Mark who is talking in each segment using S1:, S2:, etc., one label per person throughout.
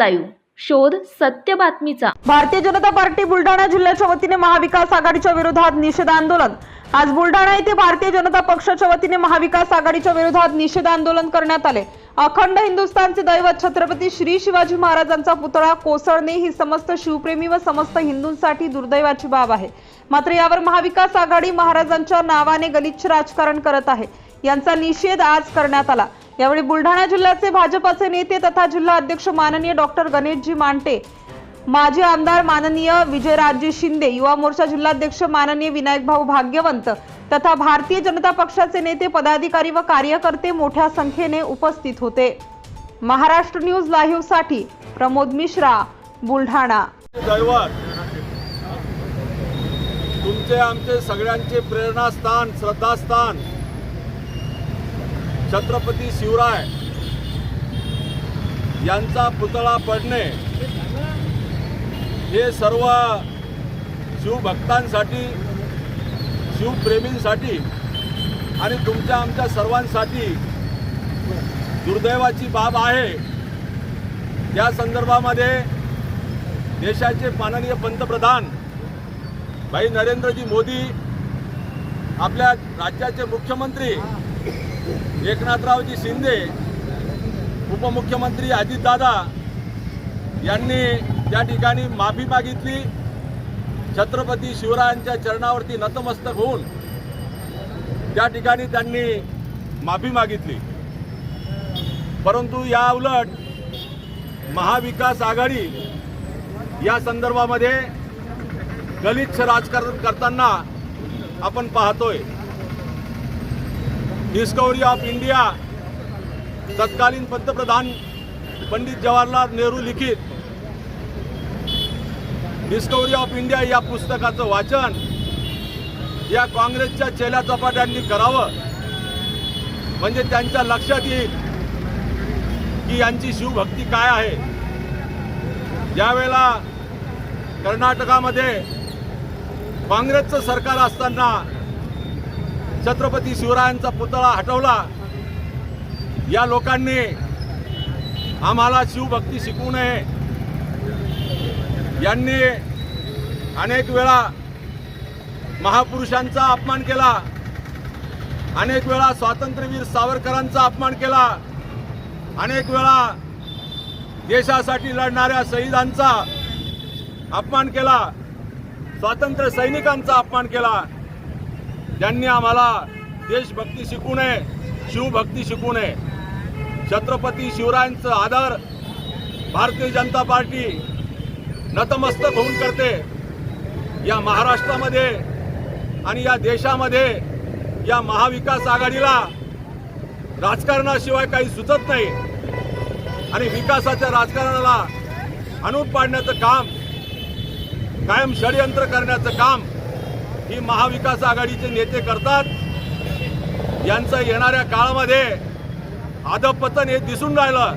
S1: Live. शोध सत्य बातमीचा.
S2: भारतीय जनता पार्टी बुलढाणा जिल्ह्याच्या वतीने महाविकास आघाडीच्या विरोधात निषेध आंदोलन आज बुलढाणा येथे भारतीय जनता पक्षाच्या वतीने महाविकास आघाडीच्या विरोधात निषेध आंदोलन करण्यात आले. अखंड हिंदुस्थानचे दैवत छत्रपती श्री शिवाजी महाराजांचा पुतळा कोसळणे ही समस्त शिवप्रेमी व समस्त हिंदूंसाठी दुर्दैवाची बाब आहे. मात्र यावर महाविकास आघाडी महाराजांच्या नावाने गलिच्छ राजकारण करत आहे. यांचा निषेध आज करण्यात आला. यावेळी बुलढाणा जिल्ह्याचे भाजपचे नेते तथा जिल्हा अध्यक्ष माननीय डॉक्टर गणेशजी मांटे माजी आमदार माननीय विजयराजजी शिंदे युवा मोर्चा जिल्हाध्यक्ष माननीय विनायक भाऊ भाग्यवंत तथा भारतीय जनता पक्षाचे नेते पदाधिकारी व कार्यकर्ते मोठ्या संख्येने उपस्थित होते. महाराष्ट्र न्यूज लाईव्हसाठी प्रमोद मिश्रा बुलढाणा.
S3: तुमचे आमचे सगळ्यांचे प्रेरणास्थान श्रद्धास्थान छत्रपती शिवराय यांचा पुतळा पडणे हे सर्व शिवभक्तांसाठी शिवप्रेमींसाठी आणि तुमच्या आमच्या सर्वांसाठी दुर्दैवाची बाब आहे. या संदर्भामध्ये देशाचे माननीय पंतप्रधान भाई नरेंद्रजी मोदी आपल्या राज्याचे मुख्यमंत्री एकनाथरावजी शिंदे उपमुख्यमंत्री अजितदादा यांनी त्या ठिकाणी माफी मागितली. छत्रपती शिवरायांच्या चरणावरती नतमस्तक होऊन त्या ठिकाणी त्यांनी माफी मागितली. परंतु या उलट महाविकास आघाडी या संदर्भामध्ये गलिच्छ राजकारण करताना आपण पाहतोय. डिस्कवरी ऑफ इंडिया तत्कालीन पंतप्रधान पंडित जवाहरलाल नेहरू लिखित. डिस्कवरी ऑफ इंडिया या पुस्तकाचं वाचन या काँग्रेसच्या चेल्या चपाट्यांनी करावं. म्हणजे त्यांच्या लक्षात येईल की यांची शिवभक्ती काय आहे. ज्यावेळेला कर्नाटकामध्ये काँग्रेसचं सरकार असताना छत्रपती शिवरायांचा पुतळा हटवला. या लोकांनी आम्हाला शिवभक्ती शिकवू नये. यांनी अनेक वेळा महापुरुषांचा अपमान केला. अनेक वेळा स्वातंत्र्यवीर सावरकरांचा अपमान केला. अनेक वेळा देशासाठी लढणाऱ्या शहीदांचा अपमान केला. स्वातंत्र्य सैनिकांचा अपमान केला. त्यांनी आम्हाला देशभक्ती शिकू नये शिवभक्ती शिकू नये. छत्रपती शिवरायांचा आदर भारतीय जनता पार्टी नतमस्तक होऊन करते. या महाराष्ट्रामध्ये आणि या देशामध्ये या महाविकास आघाडीला राजकारणाशिवाय काही सुचत नाही. आणि विकासाच्या राजकारणाला आणून पाडण्याचं काम कायम षडयंत्र करण्याचं काम ही महाविकास आघाडीचे नेते करतात. यांचं येणाऱ्या काळामध्ये आदपतन हे दिसून राहिलं.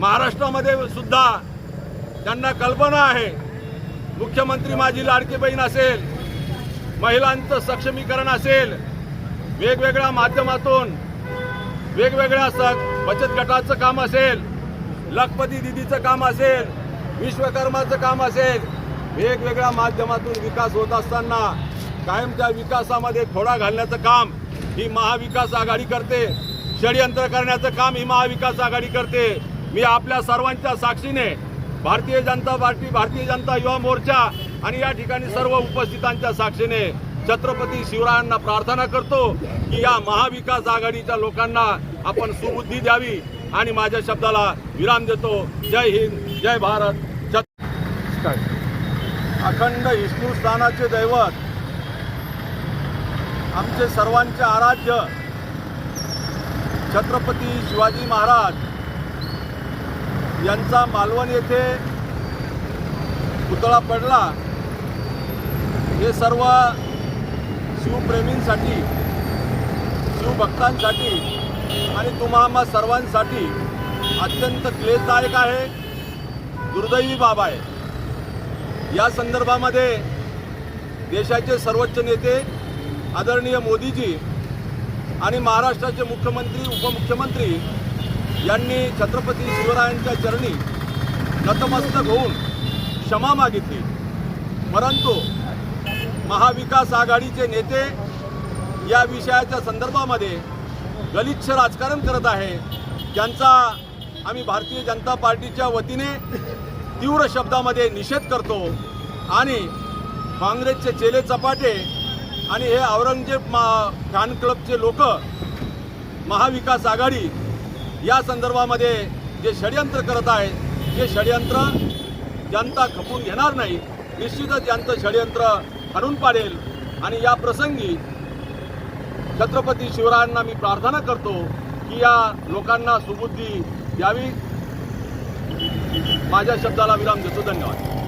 S3: महाराष्ट्रामध्ये सुद्धा त्यांना कल्पना आहे. मुख्यमंत्री माझी लाडकी बहीण असेल महिलांचं सक्षमीकरण असेल वेगवेगळ्या माध्यमातून वेगवेगळ्या स बचत गटाचं काम असेल लखपती दिदीचं काम असेल विश्वकर्माचं काम असेल वेगवेगळ्या माध्यमातून विकास होत असताना कायम त्या विकासामध्ये खोडा घालण्याचं काम ही महाविकास आघाडी करते. षडयंत्र करण्याचं काम ही महाविकास आघाडी करते. मी आपल्या सर्वांच्या साक्षीने भारतीय जनता पार्टी भारतीय जनता युवा मोर्चा आणि या ठिकाणी सर्व उपस्थितांच्या साक्षीने छत्रपती शिवरायांना प्रार्थना करतो की या महाविकास आघाडीच्या लोकांना आपण सुबुद्धी द्यावी आणि माझ्या शब्दाला विराम देतो. जय हिंद जय भारत. अखंड हिंदुस्थानाचे दैवत आमचे सर्वांचे आराध्य छत्रपती शिवाजी महाराज यांचा मालवण येथे पुतळा पडला. हे सर्व शिवप्रेमींसाठी शिवभक्तांसाठी आणि तुम्हा सर्वांसाठी अत्यंत क्लेशदायक आहे दुर्दैवी बाब आहे. या संदर्भामध्ये देशाचे सर्वोच्च नेते आदरणीय मोदीजी आणि महाराष्ट्राचे मुख्यमंत्री उपमुख्यमंत्री यांनी छत्रपती शिवरायांच्या चरणी नतमस्तक होऊन क्षमा मागितली. परंतु महाविकास आघाडीचे नेते या विषयाच्या संदर्भामध्ये गलिच्छ राजकारण करत आहे. ज्यांचा आम्ही भारतीय जनता पार्टीच्या वतीने तीव्र शब्दामध्ये निषेध करतो आणि काँग्रेसचे चेले चपाटे आणि हे औरंगजेब मा फॅन क्लबचे लोक महाविकास आघाडी या संदर्भामध्ये जे षडयंत्र करत आहेत ते षडयंत्र जनता खपून घेणार नाही. निश्चितच यांचं षडयंत्र हणून पाडेल. आणि या प्रसंगी छत्रपती शिवरायांना मी प्रार्थना करतो की या लोकांना सुबुद्धी द्यावी. माझ्या शब्दाला विराम देतो. धन्यवाद.